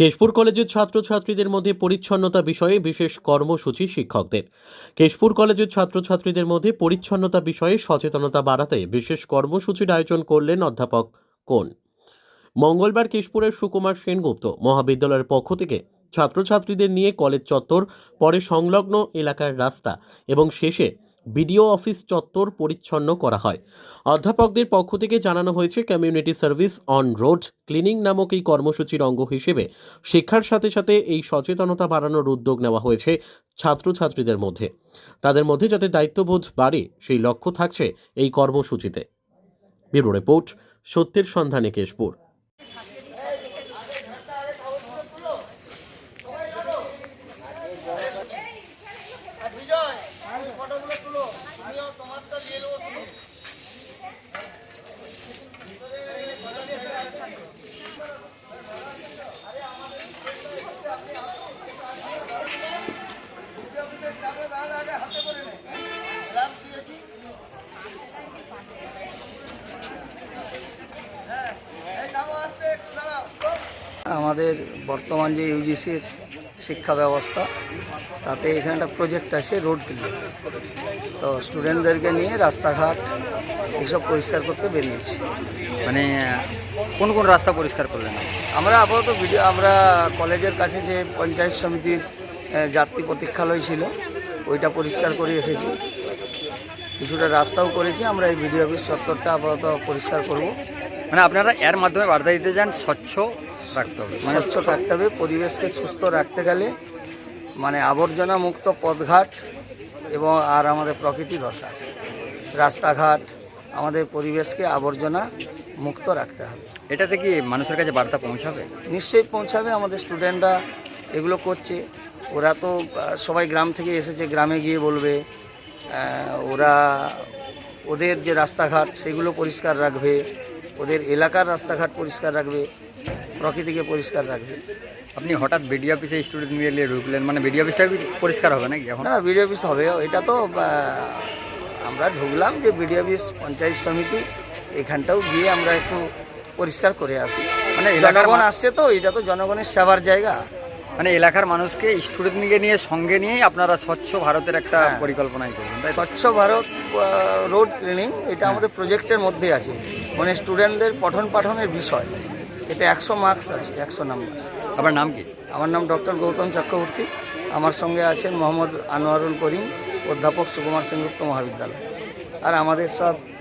কেশপুর কলেজের ছাত্রছাত্রীদের মধ্যে পরিচ্ছন্নতা বিষয়ে বিশেষ কর্মসূচি শিক্ষকদের। কেশপুর কলেজের ছাত্রছাত্রীদের মধ্যে পরিচ্ছন্নতা বিষয়ে সচেতনতা বাড়াতে বিশেষ কর্মসূচির আয়োজন করলেন অধ্যাপক কোন? মঙ্গলবার কেশপুরের সুকুমার সেনগুপ্ত মহাবিদ্যালয়ের পক্ষ থেকে ছাত্রছাত্রীদের নিয়ে কলেজ চত্বর, পরে সংলগ্ন এলাকার রাস্তা এবং শেষে বিডিও অফিস চত্বর পরিচ্ছন্ন করা হয়। অধ্যাপকদের পক্ষ থেকে জানানো হয়েছে, community service on road cleaning নামক এই কর্মসূচির অঙ্গ হিসেবে শিক্ষার সাথে সাথে এই সচেতনতা বাড়ানোর উদ্যোগ নেওয়া হয়েছে ছাত্রছাত্রীদের মধ্যে। তাদের মধ্যে যাতে দায়িত্ববোধ বাড়ে, সেই লক্ষ্য থাকছে এই কর্মসূচিতে। ব্যুরো রিপোর্ট, সত্যের সন্ধানে কেশপুর। আমাদের বর্তমান যে ইউজিসির শিক্ষা ব্যবস্থা তাতে এখানে একটা প্রজেক্ট আছে রোড ক্লিন তো স্টুডেন্টদেরকে নিয়ে রাস্তাঘাট এসব পরিষ্কার করতে বেরিয়েছি। মানে কোন কোন রাস্তা পরিষ্কার করলেন? আমরা আপাতত ভিডিও আমরা কলেজের কাছে যে পঞ্চায়েত সমিতির যাত্রী প্রতীক্ষালয় ছিল ওইটা পরিষ্কার করে এসেছি। কিছুটা রাস্তাও করেছি আমরা এই ভিডিও অফিস চত্বরটা আপাতত পরিষ্কার করব। মানে আপনারা এর মাধ্যমে বার্তা দিতে যান স্বচ্ছ রাখতে হবে। মানে স্বচ্ছ থাকতে হবে পরিবেশকে সুস্থ রাখতে গেলে মানে আবর্জনা মুক্ত পথঘাট এবং আর আমাদের প্রকৃতি দরকার রাস্তাঘাট আমাদের পরিবেশকে আবর্জনা মুক্ত রাখতে হবে। এটাতে কি মানুষের কাছে বার্তা পৌঁছাবে? নিশ্চয়ই পৌঁছাবে আমাদের স্টুডেন্টরা এগুলো করছে। ওরা তো সবাই গ্রাম থেকে এসেছে গ্রামে গিয়ে বলবে ওরা ওদের যে রাস্তাঘাট সেগুলো পরিষ্কার রাখবে। ওদের এলাকার রাস্তাঘাট পরিষ্কার রাখবে প্রকৃতিকে পরিষ্কার রাখবে। আপনি হঠাৎ বিডিও অফিসে স্টুডেন্ট নিয়ে ঢুকলেন মানে বিডিও অফিসটা পরিষ্কার হবে নাকি এখন? না বিডিও অফিস হবে। এটা তো আমরা ঢুকলাম যে বিডিও অফিস পঞ্চায়েত সমিতি এখানটাও গিয়ে আমরা একটু পরিষ্কার করে আসি। মানে জনগণ আসছে তো এটা তো জনগণের সেবার জায়গা। মানে এলাকার মানুষকে স্টুডেন্টকে নিয়ে সঙ্গে নিয়েই আপনারা স্বচ্ছ ভারতের একটা হ্যাঁ। পরিকল্পনাই করবেন স্বচ্ছ ভারত রোড ক্লিনিং এটা আমাদের প্রজেক্টের মধ্যে আছে। মানে স্টুডেন্টদের পঠন পাঠনের বিষয়। এতে একশো মার্কস আছে একশো নাম্বার আপনার নাম কি? আমার নাম ডক্টর গৌতম চক্রবর্তী। আমার সঙ্গে আছেন মোহাম্মদ আনোয়ারুল করিম অধ্যাপক সুকুমার সেনগুপ্ত মহাবিদ্যালয়। আর আমাদের সব